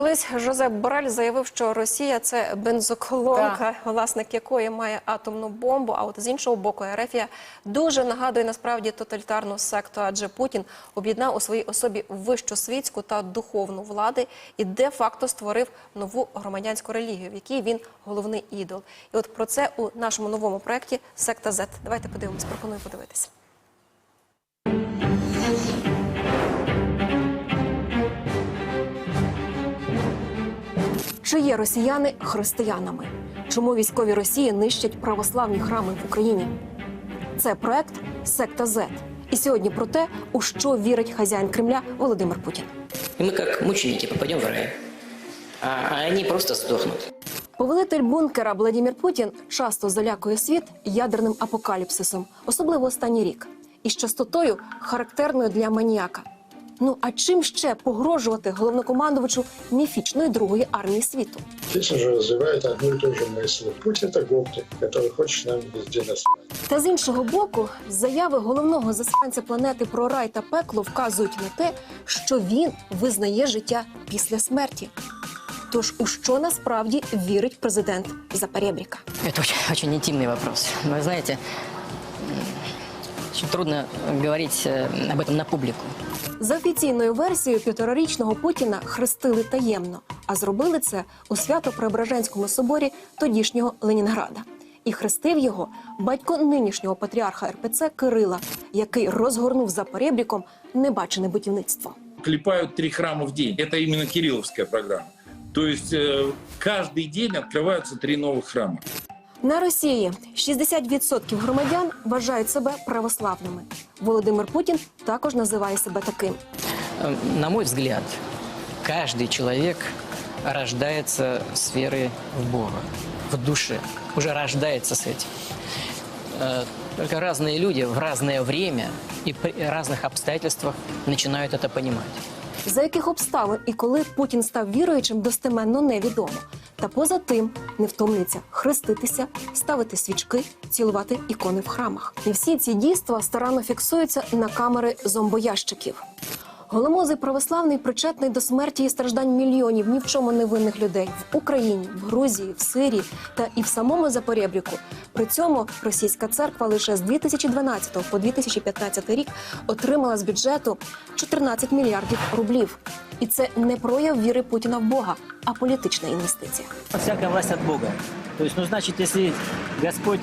Колись Жозеп Борель заявив, що Росія це бензоколонка, власник якої має атомну бомбу. А от з іншого боку, Ерефія дуже нагадує насправді тоталітарну секту, адже Путін об'єднав у своїй особі вищу світську та духовну влади і де-факто створив нову громадянську релігію, в якій він головний ідол. І от про це у нашому новому проєкті Секта Z. Давайте подивимось, пропоную подивитися. Чи є росіяни християнами? Чому військові Росії нищать православні храми в Україні? Це проект Секта Z. І сьогодні про те, у що вірить хазяїн Кремля Володимир Путін. И мы как мученики попадем в рай, а, а они просто сдохнут. Повелитель бункера Владимир Путін часто залякує світ ядерним апокаліпсисом, особливо останній рік, і з частотою характерною для маніяка. Ну а чим ще погрожувати головнокомандувачу міфічної другої армії світу? Путин же развивает одну и ту же мысль. Путь – это гопник, который хочет нам везде насрать. Та з іншого боку, заяви головного засранця планети про рай та пекло вказують на те, що він визнає життя після смерті. Тож у що насправді вірить президент Запорєбріка? Это очень, очень интимный вопрос. Вы знаете, м, очень трудно говорить э, об этом на публику. За офіційною версією півторарічного Путіна хрестили таємно, а зробили це у Свято-Преображенському соборі тодішнього Ленінграда. І хрестив його батько нинішнього патріарха РПЦ Кирила, який розгорнув за перебріком небачене будівництво. клепают три храма в день. Это именно кирилловская программа. То есть э, каждый день открываются три новых храма. На Росії 60% громадян вважають себе православними. Володимир Путін також називає себе таким. Э, На мой взгляд, каждый человек рождается с верой в Бога, в душе, уже рождается с этим. Э, Только разные люди в разное время и при разных обстоятельствах начинают это понимать. За яких обставин і коли Путін став віруючим, достеменно невідомо. Та поза тим не втомлюється хреститися, ставити свічки, цілувати ікони в храмах. І всі ці дійства старанно фіксуються на камери зомбоящиків. Голомозий православний причетний до смерті і страждань мільйонів ні в чому невинних людей в Україні, в Грузії, в Сирії та і в самому Запорєбріку. При цьому російська церква лише з 2012 по 2015 рік отримала з бюджету 14 мільярдів рублів. І це не прояв віри Путіна в Бога, а політична інвестиція. Всякая власть от Бога. То есть, ну, значит, если Господь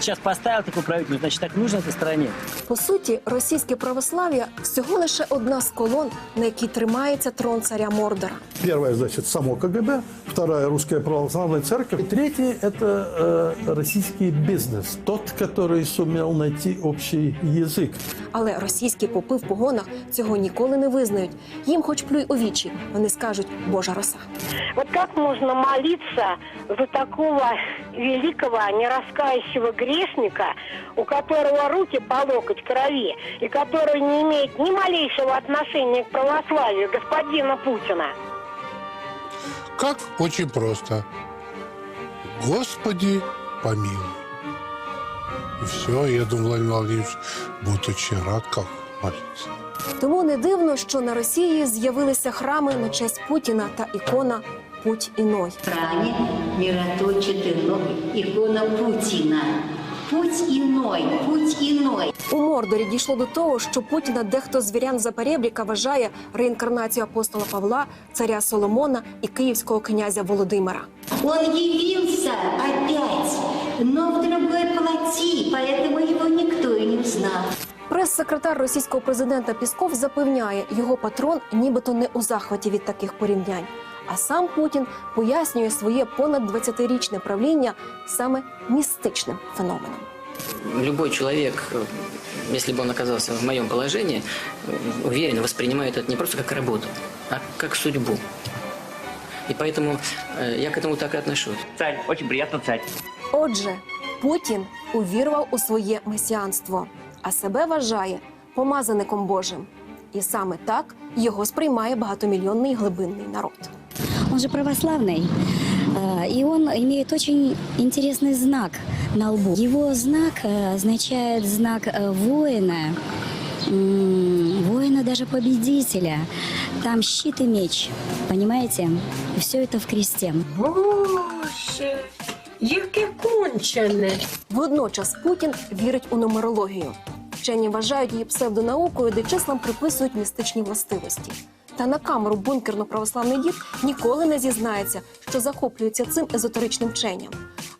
сейчас поставил такую правительство, значит, так нужно этой стране. По суті, російське православ'я всього лише одна з колон, на якій тримається трон царя Мордора. Первая, значит, само КГБ, вторая русская православная церковь, и третья – это э, российский бизнес, тот, который сумел найти общий язык. Але російські попи в погонах цього ніколи не визнають. Їм, хоч плюй у вічі, вони скажуть Божа роса. Вот как можно молиться за такого великого, нераскающего грешника, у которого руки по локоть крови, и который не имеет ни малейшего отношения к православию господина Путина? Как? Очень просто. Господи, помилуй. И все, я думаю, Владимир Владимирович будет очень рад, как молиться. Тому не дивно, що на Росії з'явилися храми на честь Путіна та ікона Путь іной. храме мироточит иной, икона Путина. Путь иной, путь иной. У Мордорі дійшло до того, що Путіна дехто з вірян Запорєбріка вважає реінкарнацію апостола Павла, царя Соломона і київського князя Володимира. Он явился опять, но в другой плоти, поэтому его никто и не узнал. Прес-секретар російського президента Пісков запевняє, його патрон нібито не у захваті від таких порівнянь. А сам Путін пояснює своє понад 20-річне правління саме містичним феноменом. Любой человек, э, если бы он оказался в моем положении, э, уверен, воспринимает это не просто как работу, а как судьбу. И поэтому э, я к этому так и отношусь. Царь, очень приятно царь. Отже, Путін увірував у своє месіанство, а себе вважає помазаником Божим. І саме так його сприймає багатомільйонний глибинний народ. Он же православный, э, и он имеет очень интересный знак на лбу. Его знак э, означает знак э, воина, м, воина даже победителя. Там щит и меч, понимаете? И все это в кресте. Боже, яке кончене. Водночас Путін вірить у нумерологію. Вчені вважають її псевдонаукою, де числам приписують містичні властивості. Та на камеру бункерно-православний дід ніколи не зізнається, що захоплюється цим езотеричним вченням.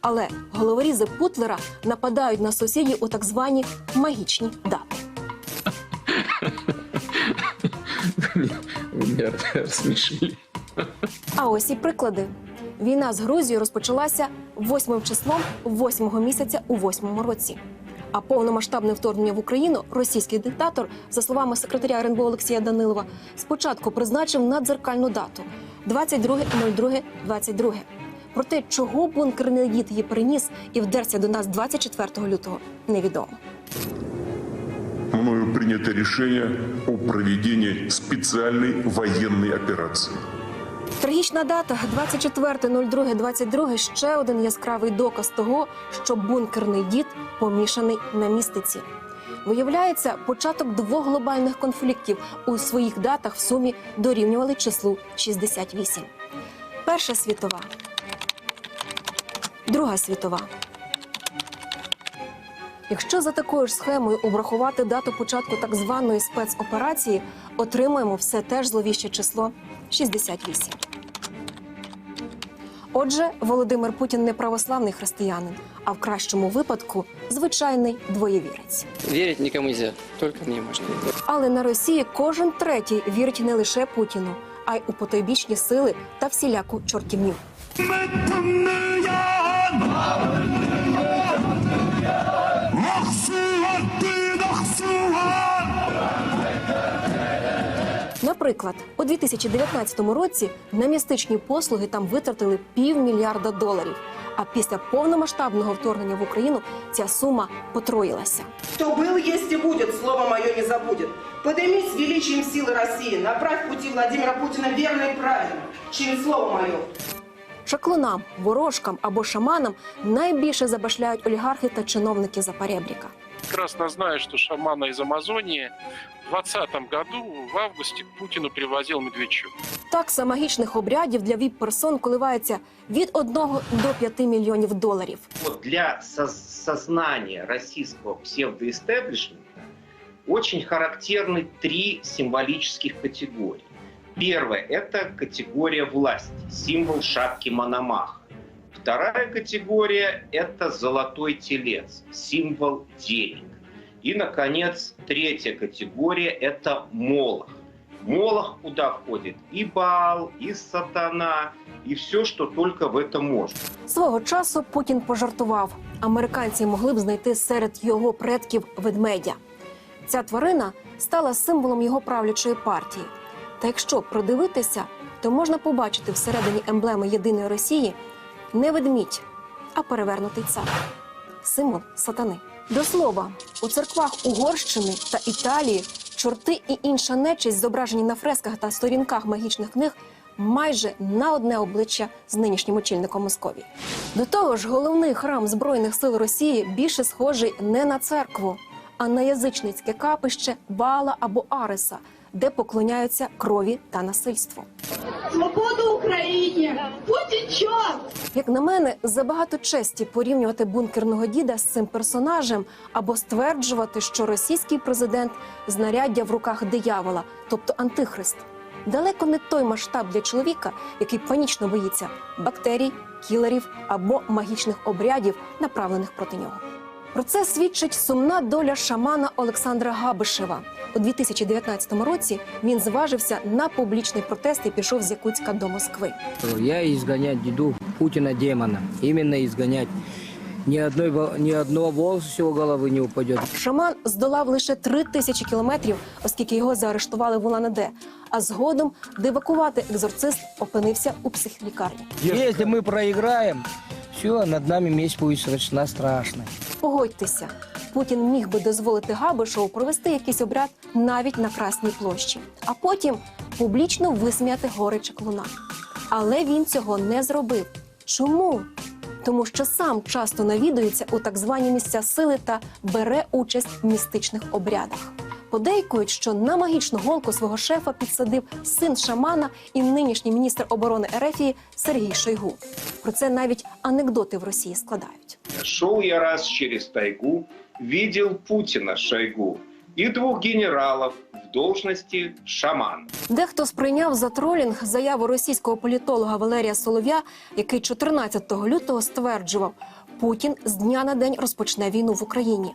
Але головорізи Путлера нападають на сусідів у так звані магічні дати. А ось і приклади. Війна з Грузією розпочалася 8 числом 8 місяця у 8 році. А повномасштабне вторгнення в Україну російський диктатор, за словами секретаря РНБО Олексія Данилова, спочатку призначив надзеркальну дату 22.02.22. Проте, чого бункерний дід її приніс і вдерся до нас 24 лютого, невідомо. мною принято решение о проведении специальной военной операции. Трагічна дата 24.02.22 – ще один яскравий доказ того, що бункерний дід помішаний на містиці. Виявляється, початок двох глобальних конфліктів у своїх датах в сумі дорівнювали числу 68. Перша світова, Друга світова. Якщо за такою ж схемою обрахувати дату початку так званої спецоперації, отримаємо все теж зловіще число 68. Отже, Володимир Путін не православний християнин, а в кращому випадку звичайний двоєвірець. Верить никому нельзя, только мне можно. Але на Росії кожен третій вірить не лише Путіну, а й у потойбічні сили та всіляку чортівню. Наприклад, у 2019 році на містичні послуги там витратили півмільярда доларів. А після повномасштабного вторгнення в Україну ця сума потроїлася. Кто был, есть и будет, слово мое не забудет. Поднимись с величием силы России, направь пути Владимира Путина верно и правильно, через слово мое. Шаклунам, ворожкам або шаманам найбільше забашляють олігархи та чиновники за перебріка прекрасно знаю, что шамана из Амазонии в 2020 году в августе к Путину привозил Медведчук. Такса магічних обрядів для віп-персон коливається від 1 до 5 мільйонів доларів. Вот для со- сознания российского псевдоэстеблишмента очень характерны три символических категории. Первая – это категория власти, символ шапки Мономаха. Вторая категория – это золотой телец, символ денег. И, наконец, третья категория – это молох. Молох, куда входит и Баал, и сатана, и все, что только в это можно. Свого часу Путін пожартував. Американці могли б знайти серед його предків ведмедя. Ця тварина стала символом його правлячої партії. Та якщо продивитися, то можна побачити всередині емблеми єдиної Росії не ведмідь, а перевернутий цар символ сатани. До слова, у церквах Угорщини та Італії чорти і інша нечисть, зображені на фресках та сторінках магічних книг, майже на одне обличчя з нинішнім очільником Московії. До того ж, головний храм збройних сил Росії більше схожий не на церкву, а на язичницьке капище Бала або Ареса, де поклоняються крові та насильству. Свобода Україні! Путін чорт! Як на мене, забагато честі порівнювати бункерного діда з цим персонажем або стверджувати, що російський президент знаряддя в руках диявола, тобто антихрист. Далеко не той масштаб для чоловіка, який панічно боїться бактерій, кілерів або магічних обрядів, направлених проти нього. Про це свідчить сумна доля шамана Олександра Габишева. У 2019 році він зважився на публічний протест і пішов з Якутська до Москви. Я изгонять деду Путина демона. Именно изгонять. Ни, одной, во- ни одного волоса с его головы не упадет. Шаман здолав лише три тисячі кілометрів, оскільки його заарештували в Улан-Удэ. А згодом девакувати екзорцист опинився у психлікарні. Если мы проиграем, все, над нами месть будет страшна страшно. Погодьтеся, Путін міг би дозволити Габишеву провести якийсь обряд навіть на Красній площі, а потім публічно висміяти гори Чаклуна. Але він цього не зробив. Чому? Тому що сам часто навідується у так звані місця сили та бере участь в містичних обрядах. Подейкують, що на магічну голку свого шефа підсадив син шамана і нинішній міністр оборони Ерефії Сергій Шойгу. Про це навіть анекдоти в Росії складають. Шел я раз через тайгу, видел Путина Шойгу и двух генералов в должности шамана. Дехто сприйняв за тролінг заяву російського політолога Валерія Солов'я, який 14 лютого стверджував, Путін з дня на день розпочне війну в Україні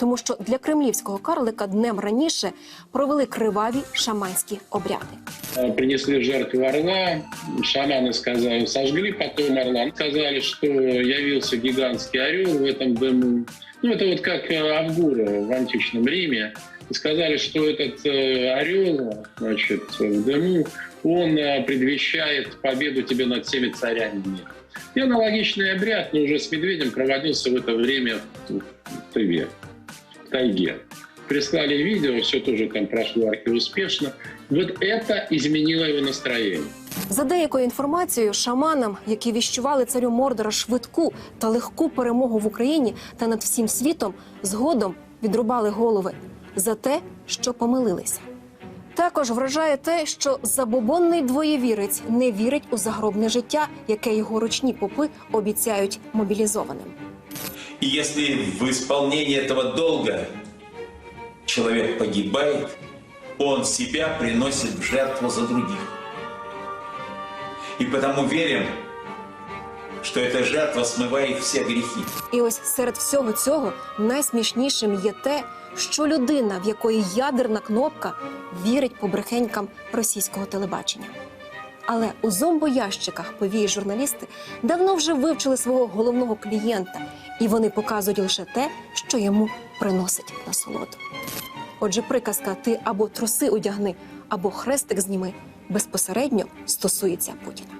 Тому що для кремлівського карлика днем раніше провели криваві шаманські обряди. Э, Принесли в жертву орла, шаманы сказали, сожгли потом орла. Сказали, что явился гигантский орел в этом дыму. Ну, это вот как э, Авгура в античном Риме. И сказали, что этот э, орел, значит, в дыму, он э, предвещает победу тебе над всеми царями мира. И аналогичный обряд, но уже с медведем, проводился в это время в в Тыве, в тайге. Прислали видео, все тоже там прошло успешно. Вот это изменило его настроение. За деякою інформацією, шаманам, які віщували царю Мордора швидку та легку перемогу в Україні та над всім світом, згодом відрубали голови за те, що помилилися. Також вражає те, що забобонний двоєвірець не вірить у загробне життя, яке його ручні попи обіцяють мобілізованим. И если в исполнении этого долга человек погибает, он себя приносит в жертву за других. И потому верим, что эта жертва смывает все грехи. І ось серед всього цього найсмішнішим є те, що людина, в якої ядерна кнопка, вірить побрехенькам російського телебачення. Але у зомбоящиках повії журналісти давно вже вивчили свого головного клієнта, і вони показують лише те, що йому приносить насолоду. Отже, приказка ти або труси одягни, або хрестик зніми безпосередньо стосується Путіна.